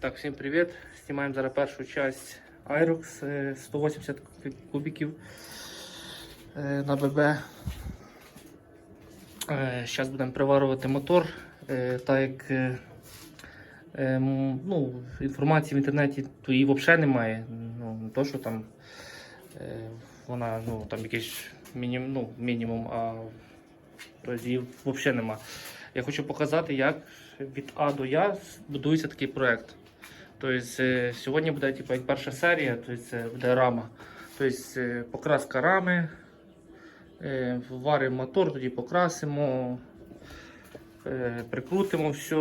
Так, всім привіт. Знімаємо зараз першу часть Aerox е, 180 кубиків е, на ББ. Зараз будемо приварювати мотор, е, так як е, е, ну, інформації в інтернеті то її взагалі немає. Ну, не то, що там е, вона ну, там якийсь мінім, ну, мінімум, а тобто її взагалі немає. Я хочу показати, як від А до Я будується такий проект. Тобто, сьогодні буде типу, як перша серія, тобто, це буде рама. Тобто, покраска рами, варимо мотор, тоді покрасимо, прикрутимо все.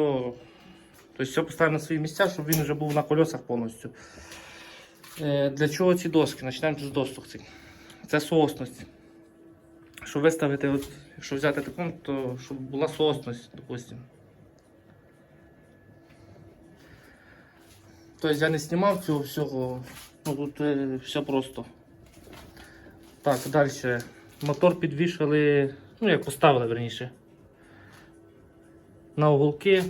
Тобто, все поставимо на свої місця, щоб він вже був на колесах повністю. Для чого ці доски? Почнемо з досок. Це соосність. Щоб виставити, от, якщо взяти таку, то щоб була соосність, допустимо. Тобто я не знімав цього всього, ну тут е, все просто. Так, далі. Мотор підвішали, ну як поставили верніше. На уголки.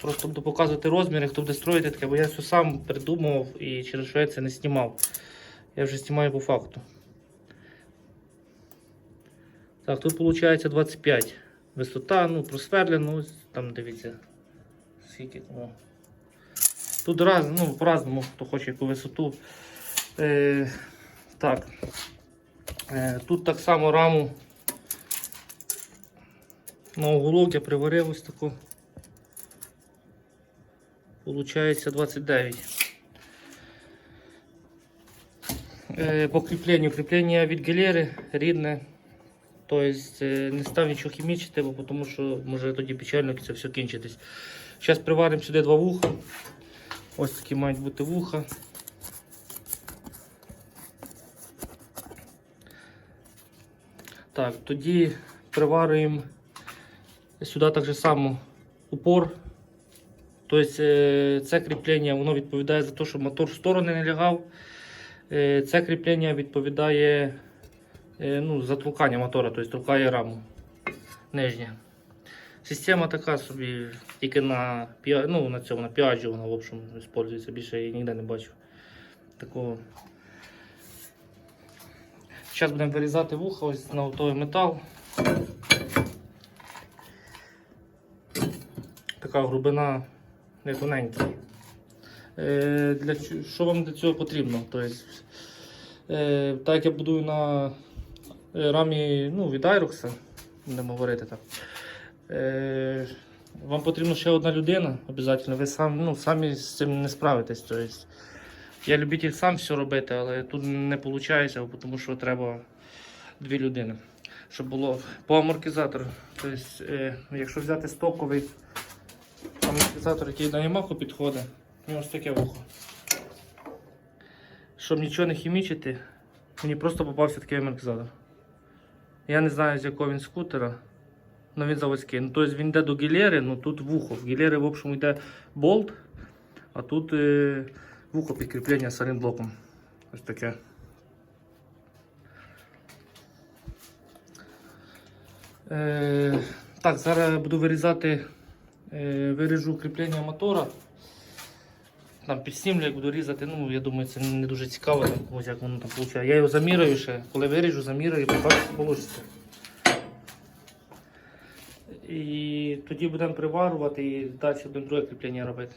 Просто буду показувати розміри, хто буде строїти таке, бо я все сам придумав і через що я це не знімав. Я вже знімаю по факту. Так, тут виходить 25. Висота, ну, просверлено, там дивіться. Скільки. О. Тут раз, ну, по-разному, хто хоче яку висоту. Е, так. Е, тут так само раму на уголок я приварив ось таку. Получається 29. Е, по кріпленню. Кріплення від галери рідне. Тобто не став нічого хімічити, бо тому що може тоді печально це все кінчитись. Зараз приваримо сюди два вуха. Ось такі мають бути вуха. Так, тоді приварюємо сюди так само упор. Тобто е, це кріплення воно відповідає за те, щоб мотор в сторони не лягав. Е, Це кріплення відповідає е, ну, за толкання мотора, тобто толкає раму нижня. Система така собі, тільки на, ну, на цьому на піаджі вона в общем використовується, більше я ніде не бачив. Такого. Зараз будемо вирізати вуха ось на готовий метал. Така глибина не тоненька. Е, для, що вам для цього потрібно? Тобто, е, так як я будую на е, рамі ну, від Aerox, будемо говорити так. Е, вам потрібна ще одна людина, обов'язково. Ви сам, ну, самі з цим не справитесь. Тобто, я любитель сам все робити, але тут не виходить, тому що треба дві людини. Щоб було по амортизатору. Тобто, е, якщо взяти стоковий амортизатор, який на Yamaha підходить, у нього ось таке вухо. Щоб нічого не хімічити, мені просто попався такий амортизатор. Я не знаю, з якого він скутера. Ну він заводський. Ну, тобто він йде до гілери, ну тут вухо. В гілери, в общем, йде болт, а тут е, вухо підкріплення з блоком. Ось таке. Е, так, зараз буду вирізати, е, виріжу кріплення мотора. Там підснімлю, як буду різати, ну я думаю, це не дуже цікаво, там, як воно там виходить. Я його заміряю ще, коли виріжу, заміряю побачу, вийде. Тоді будемо приварювати і далі будемо друге кріплення робити.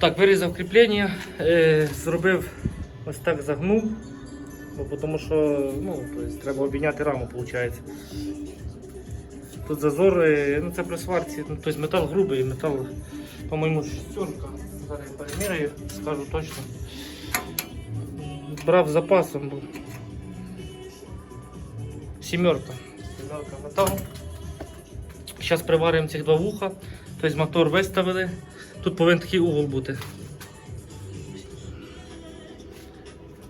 Так, вирізав кріплення, е, зробив ось так загнув, бо тому що ну, тобто, треба обійняти раму, виходить. Тут зазор, е, ну це при сварці, ну, тобто метал грубий, метал, по-моєму, шестерка. Зараз переміряю, скажу точно. Брав запасом. бо Сімерка. Сімерка металу. Зараз приварюємо цих два вуха. Тобто мотор виставили. Тут повинен такий угол бути.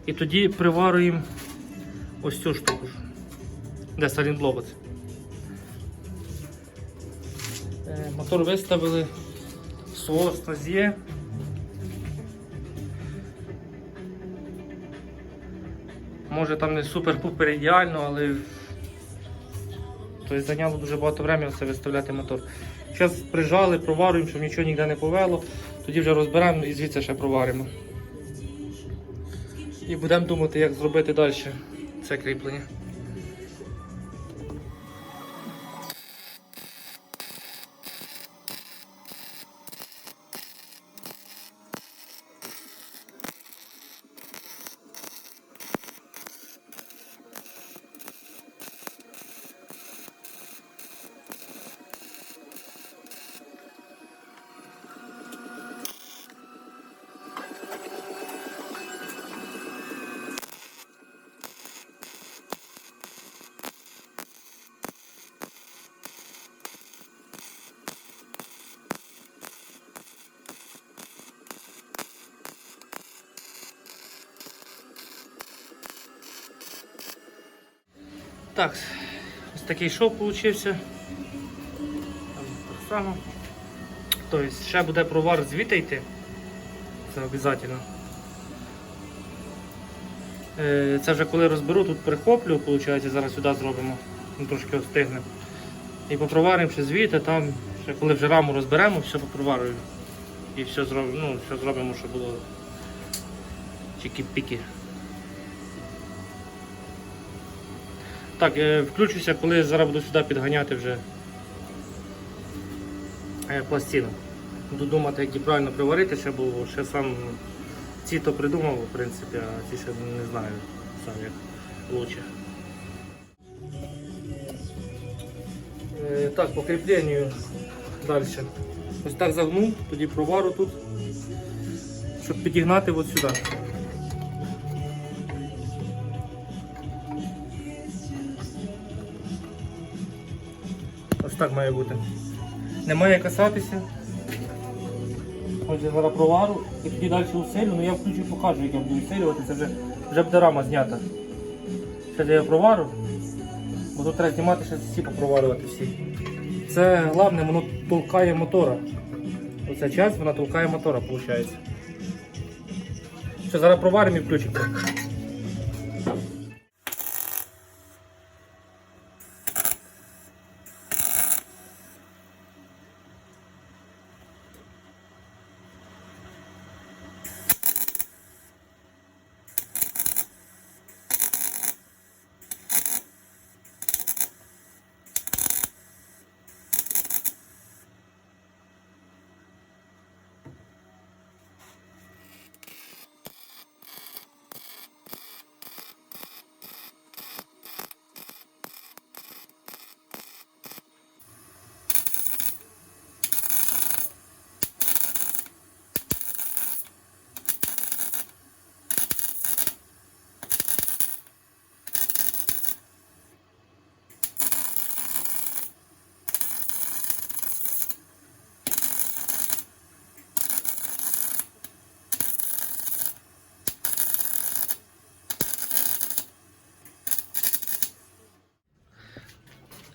І тоді приварюємо ось цю штуку. Де салінблок. Е, Мотор виставили. Соос у нас є. Може там не супер-пупер ідеально, але тобто зайняло дуже багато времени це виставляти мотор. Зараз прижали, проварюємо, щоб нічого ніде не повело. Тоді вже розберемо і звідси ще проваримо. І будемо думати, як зробити далі це кріплення. Так, ось такий шов получився. Так само. Тобто ще буде провар звідти йти. Це обов'язково. Е, Це вже коли розберу, тут прихоплю, виходить, зараз сюди зробимо, він трошки остигне. І попроваримо ще звідти, там, ще коли вже раму розберемо, все попроварюю. І все зробимо, ну, все зробимо, щоб було чики-піки. Так, е, включуся, коли зараз буду сюди підганяти вже е, пластину. Буду думати, як її правильно приварити, ще бо ще сам ці то придумав, в принципі, а ці ще не знаю сам як лучше. Е, Так, по кріпленню далі. Ось так загнув, тоді провару тут, щоб підігнати от сюди. Так має бути. Не касатися. Ось зараз провару і тоді далі усилю, ну я включу покажу, як я буду усилювати, це вже, вже буде знята. Ще я провару, бо тут треба знімати ще всі попроварювати всі. Це головне, воно толкає мотора. Оця часть вона толкає мотора, виходить. Що, зараз проваримо і включимо.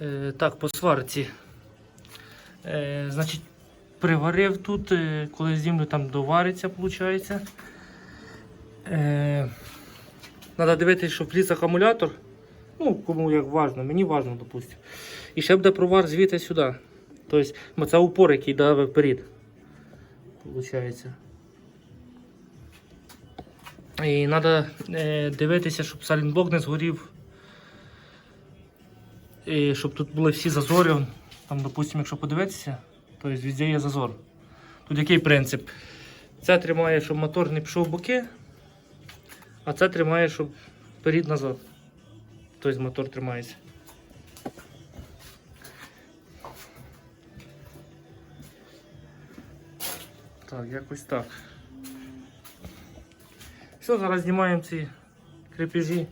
Е, так, по сварці. Е, значить, приварив тут, е, коли зімлю там довариться, виходить. Е, Треба дивитися, щоб вліз акумулятор. Ну, кому як важно, мені важно, допустимо. І ще буде провар звідти сюди. Тобто, це упор, який давив вперед. Виходить. І треба е, дивитися, щоб салінблок не згорів. І щоб тут були всі зазори. Там, допустимо, якщо подивитися, то везде є зазор. Тут який принцип? Це тримає, щоб мотор не пішов в боки, а це тримає, щоб вперед назад. Тобто мотор тримається. Так, якось так. Все, зараз знімаємо ці крепежі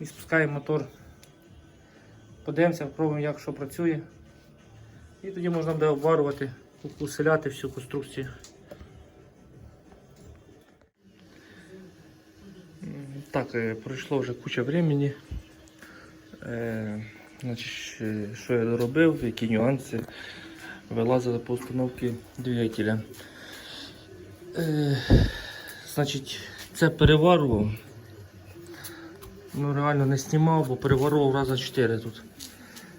і спускаємо мотор. Подивимося, спробуємо, як що працює. І тоді можна буде обварювати, усиляти всю конструкцію. Так, е, пройшло вже куча времени. Е, значить, що я доробив, які нюанси вилазили по установці двигателя. Е, значить, це переварував. Ну, реально не знімав, бо переварував раза 4 тут.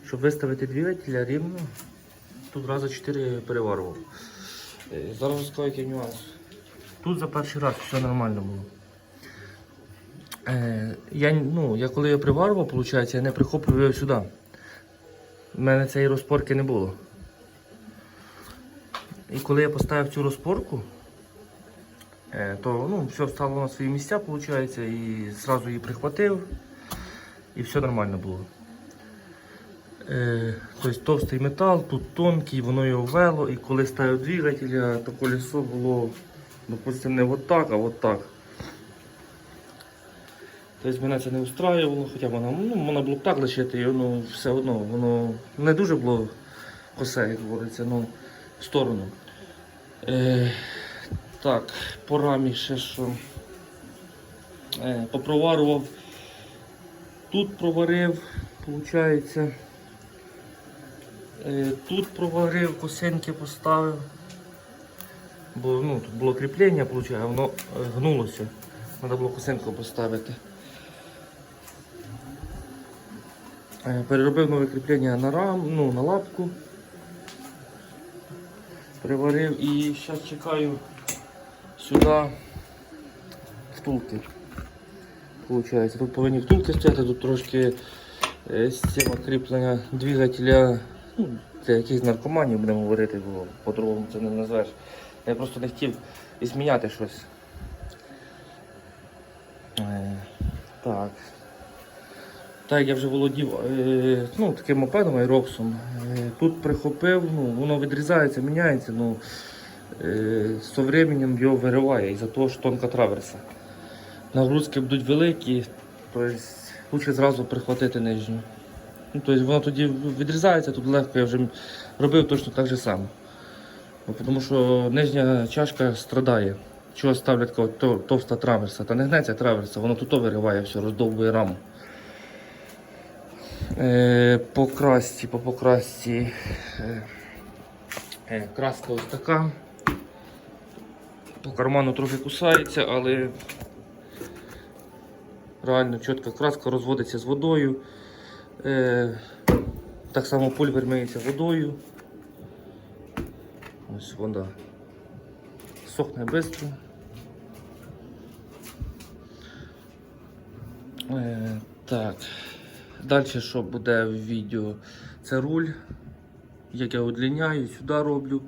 Щоб виставити двигателя рівно, тут раза 4 переварував. Е, Зараз розкажу, який нюанс. Тут за перший раз все нормально було. Е, я, ну, я коли я приварував, виходить, я не прихоплював його сюди. У мене цієї розпорки не було. І коли я поставив цю розпорку, то ну, все встало на свої місця, виходить, і одразу її прихватив, і все нормально було. Е, тобто товстий метал, тут тонкий, воно його вело, і коли ставив двигателя, то колесо було, допустим, не так, а от так. Тобто мене це не устраювало, хоча воно, ну, можна було б так лишити, і воно все одно, воно не дуже було косе, як говориться, ну, в сторону. Е, так, по рамі ще що. Е, попроварував. Тут проварив, виходить. Е, тут проварив, косинки поставив. Бо ну, тут було кріплення, виходить, воно е, гнулося. Треба було косинку поставити. Е, Переробив нове кріплення на рам, ну, на лапку. Приварив і зараз чекаю сюди втулки. Получається, тут повинні втулки стояти, тут трошки е, система кріплення двигателя ну, для якихось наркоманів будемо говорити, бо по-другому це не назвеш. Я просто не хотів і зміняти щось. Е, так. Так, я вже володів е, ну, таким мопедом айроксом. Тут прихопив, ну, воно відрізається, міняється, ну, со временем його вириває із-за того, що тонка траверса. Нагрузки будуть великі, тобто краще зразу прихватити нижню. Ну, тобто воно тоді відрізається, тут легко я вже робив точно так же само. Тому що нижня чашка страдає. Чого ставлять товста траверса? Та не гнеться траверса, воно тут вириває все, роздовбує раму. Е, по красці, по покрасці е, е, краска ось така. По карману трохи кусається, але реально чітка краска розводиться з водою. Е, так само пульвер миється водою. Ось вода. Сохне швидко. Е, так. Далі, що буде в відео, це руль, як я удлиняю, сюди роблю.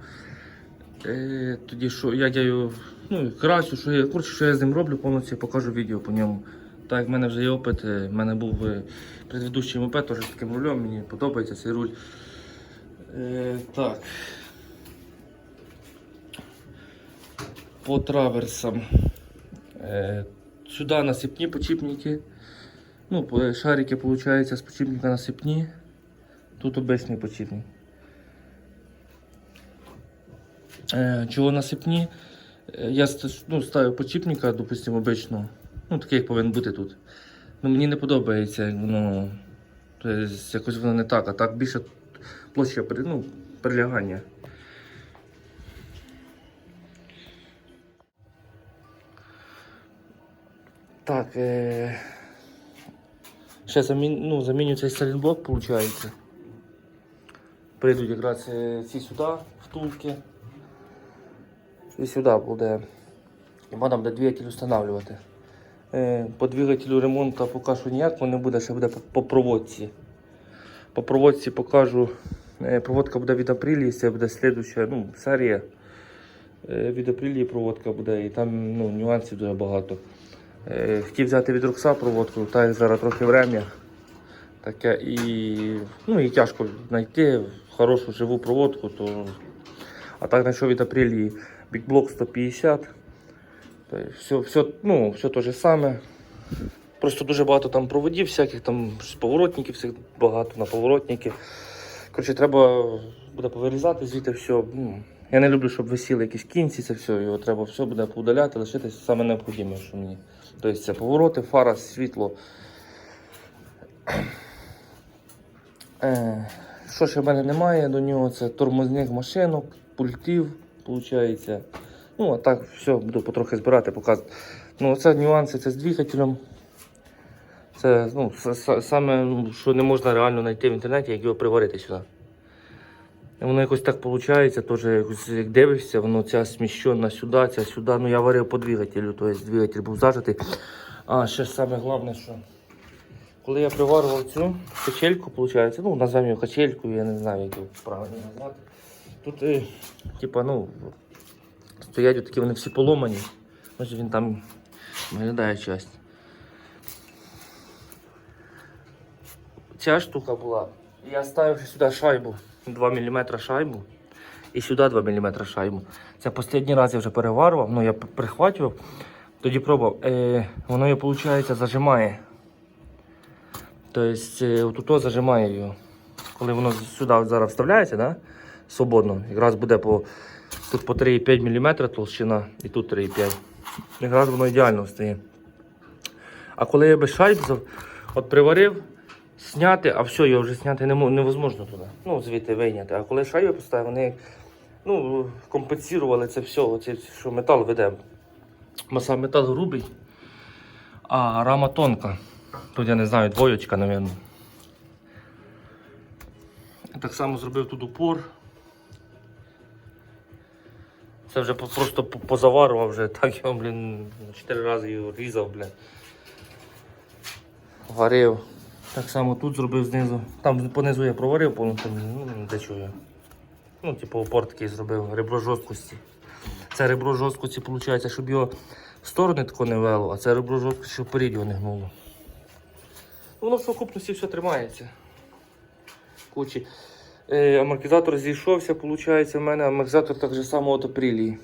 Е, тоді що, як я його ну, красю, що я, коротше, що я з ним роблю, повністю покажу відео по ньому. Так, в мене вже є опит, е, в мене був е, мопед теж з таким рулем, мені подобається цей руль. Е, так. По траверсам. Е, сюди насипні почіпники. Ну, шарики, получается, з почіпника насипні. Тут обичний почіпник. Е, чого насипні? Е, я ну, ставив почіпника, допустимо, обичного. Ну, такий як повинен бути тут. Ну, мені не подобається, як. Тобто, якось воно не так, а так більше площа ну, прилягання. Так, е... Ще замін... ну, заміню цей салінблок, виходить. Прийдуть якраз е, ці сюди, втулки. І сюди буде. І можна буде двигатель встановлювати. Е, По двигателю ремонту поки що ніякого не буде, ще буде по, проводці. По проводці покажу. Е, Проводка буде від апрілі, це буде слідуща ну, серія. Е, Від апрілії проводка буде, і там ну, нюансів дуже багато. Хотів взяти від Рукса проводку, так як зараз трохи врем'я. Таке і, ну, і тяжко знайти хорошу живу проводку, то а так знайшов від апрелії бікблок 150. Тобто все, все, ну, все те же саме. Просто дуже багато там проводів, всяких там поворотників, всіх багато на поворотники. Коротше, треба буде повирізати звідти все. Я не люблю, щоб висіли якісь кінці, це все. Його треба все буде поудаляти, лишити саме необхідне, що мені. Тобто це повороти, фара, світло. Е, що ще в мене немає до нього? Це тормозних машинок, пультів, виходить. Ну, а так все, буду потрохи збирати, показувати. Ну, це нюанси це з двигателем. Це ну, саме, ну, що не можна реально знайти в інтернеті, як його приварити сюди. Воно якось так виходить, теж як дивишся, воно ця сміщена сюди, ця сюди. Ну я варив по двигателю, тобто двигатель був зажатий. А ще саме головне, що коли я приварював цю качельку, виходить, ну назвемо її качелькою, я не знаю, як його правильно назвати. Тут, е, типа, ну, стоять такі вони всі поломані. Ось він там виглядає часть. Ця штука була. Я ставив сюди шайбу, 2 мм шайбу. І сюди 2 мм шайбу. Це останній раз я вже переварював, ну я п- тоді пробував. Е, воно його, виходить, зажимає. Тобто, е, отут зажимає його. Коли воно сюди зараз вставляється, да? Свободно, якраз буде по, тут по 3,5 мм толщина і тут 3,5. Якраз воно ідеально стає. А коли я без шайбзав, от приварив, зняти, а все, його вже зняти невозможно туди. Ну, звідти вийняти. А коли шайби поставив, вони ну, компенсували це все, оце, що метал веде. Сам метал грубий, а рама тонка. Тут я не знаю, двоєчка, мабуть. Так само зробив тут упор. Це вже просто позаварував вже, так я, блін, чотири рази його різав, блін. Варив. Так само тут зробив знизу. Там понизу я проварив, повністю, ну, чого я. Ну, типу, упор такий зробив, ребро жорсткості. Це ребро жорсткості, виходить, щоб його в сторони тако не вело, а це ребро жорсткості, щоб вперед його не гнуло. Воно в сукупності все тримається. Кучі. Е, амортизатор зійшовся, виходить, в мене амортизатор так же само от апрілії.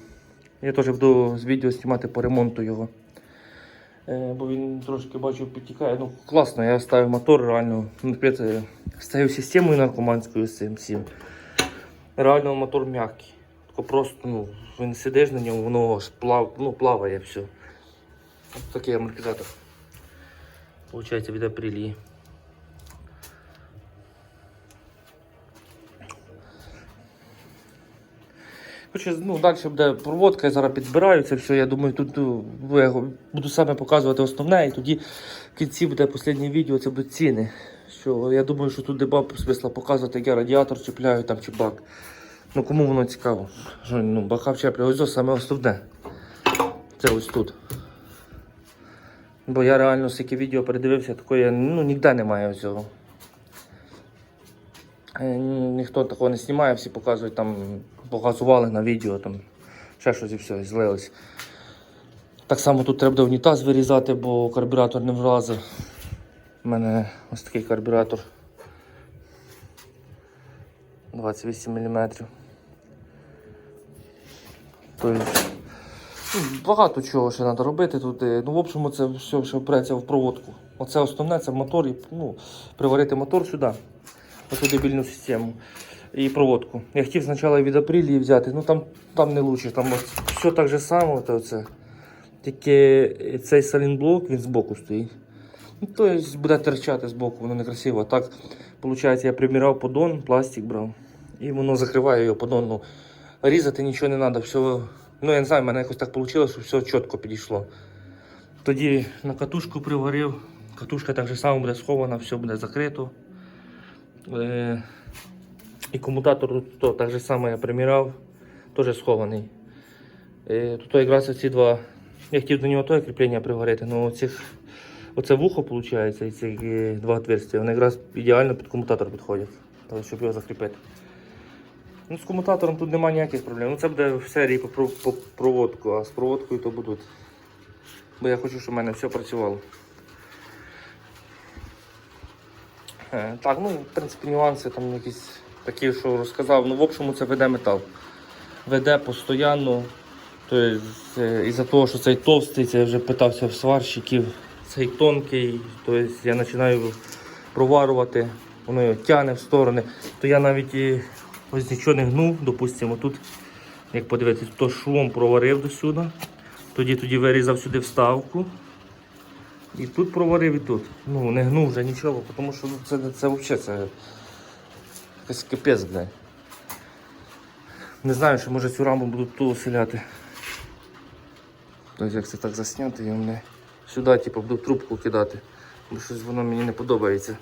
Я теж буду з відео знімати по ремонту його. Е, бо він трошки бачу підтікає. Ну, класно, я ставив мотор, реально. Наприклад, е, ставив системою наркоманською з цим всім. Реально мотор м'який. Просто, ну, він сидиш на ньому, воно плав, ну, плаває все. Ось такий амортизатор. Получається від апрелії. Ну, далі буде проводка, я зараз підбираю це все. Я думаю, тут ну, я буду саме показувати основне, і тоді в кінці буде останнє відео, це будуть ціни. Що, я думаю, що тут деба смисла показувати, як я радіатор чіпляю там чи бак. Ну кому воно цікаво. Що, ну, бака вчепляю, ось це саме основне. Це ось тут. Бо я реально скільки відео передивився, такої ну, ніде немає цього. Е, Ніхто такого не знімає, всі показують там, показували на відео, там ще щось і все, і злилось. Так само тут треба унітаз вирізати, бо карбюратор не влазить. У мене ось такий карбюратор. 28 мм. Тобто, ну, багато чого ще треба робити тут. Ну, в общем, це все ще впреться в проводку. Оце основне, це мотор, ну, приварити мотор сюди, оцю дебільну систему і проводку. Я хотів спочатку від апрілії взяти, ну там, там не лучше, там все так же само. То це. Тільки цей салінблок, він збоку стоїть. Ну, тобто буде терчати збоку, воно некрасиво. Так, виходить, я приміряв поддон, пластик брав. І воно закриває його поддон. Ну, різати нічого не треба. Все, ну я не знаю, в мене якось так вийшло, що все чітко підійшло. Тоді на катушку приварив. Катушка так же само буде схована, все буде закрито. І комутатор тут то, так же само я приміряв, теж схований. Е, тут якраз ці два. Я хотів до нього те кріплення приварити, але оцих, оце вухо виходить, і ці е, два отверстия, вони якраз ідеально під комутатор підходять, щоб його закріпити. Ну, з комутатором тут немає ніяких проблем. Ну, це буде в серії по, по проводку, а з проводкою то будуть. Бо я хочу, щоб в мене все працювало. Е, Так, ну, в принципі, нюанси там якісь такі, що розказав. Ну, в общому, це веде метал. Веде постійно. Тобто, із-за того, що цей товстий, це я вже питався в сварщиків, цей тонкий, тобто я починаю проварувати, воно його тягне в сторони, то я навіть ось нічого не гнув, допустимо, тут, як подивитися, то швом проварив до сюди, тоді тоді вирізав сюди вставку. І тут проварив і тут. Ну, не гнув вже нічого, тому що ну, це, це взагалі це якийсь капець, блядь. Не знаю, що може цю раму буду тут оселяти. Тобто як це так засняти і мене сюди типу, буду трубку кидати. Бо щось воно мені не подобається.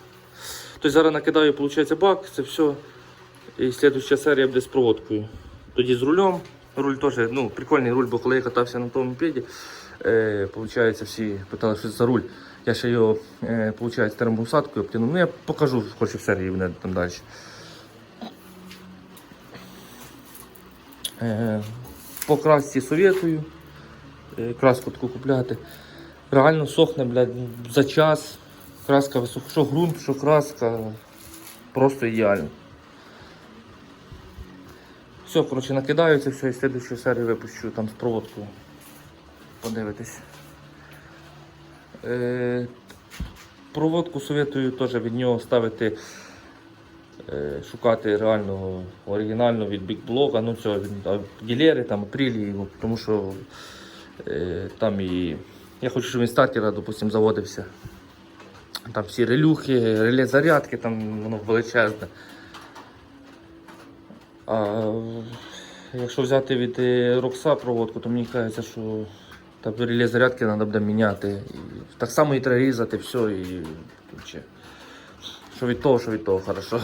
Тобто зараз накидаю, виходить, бак, це все. І слідуща серія буде з проводкою. Тоді з рулем. Руль теж, ну, прикольний руль, бо коли я катався на тому мопеді, е, получається, всі питали, що це за руль. Я ще його, е, термоусадкою обтянув. Ну, я покажу, хоч і в серії буде там далі. По красці советую. Е, краску таку купляти. Реально сохне, блядь, за час. Краска висока, що ґрунт, що краска. Просто ідеально. Все, коротше, накидаю це все і слідчу серію випущу там з проводкою. Подивитись. Е, проводку советую теж від нього ставити, е, шукати реального оригінального від бікблога, ну цього ділери, там апрілі, ну, тому що е, там і. Я хочу, щоб він стартера, допустим, заводився. Там всі релюхи, реле зарядки, там воно величезне. А якщо взяти від е, Рокса проводку, то мені кажеться, що там реле зарядки треба буде міняти. Так само і треба різати все і що від того, що від того, хорошо.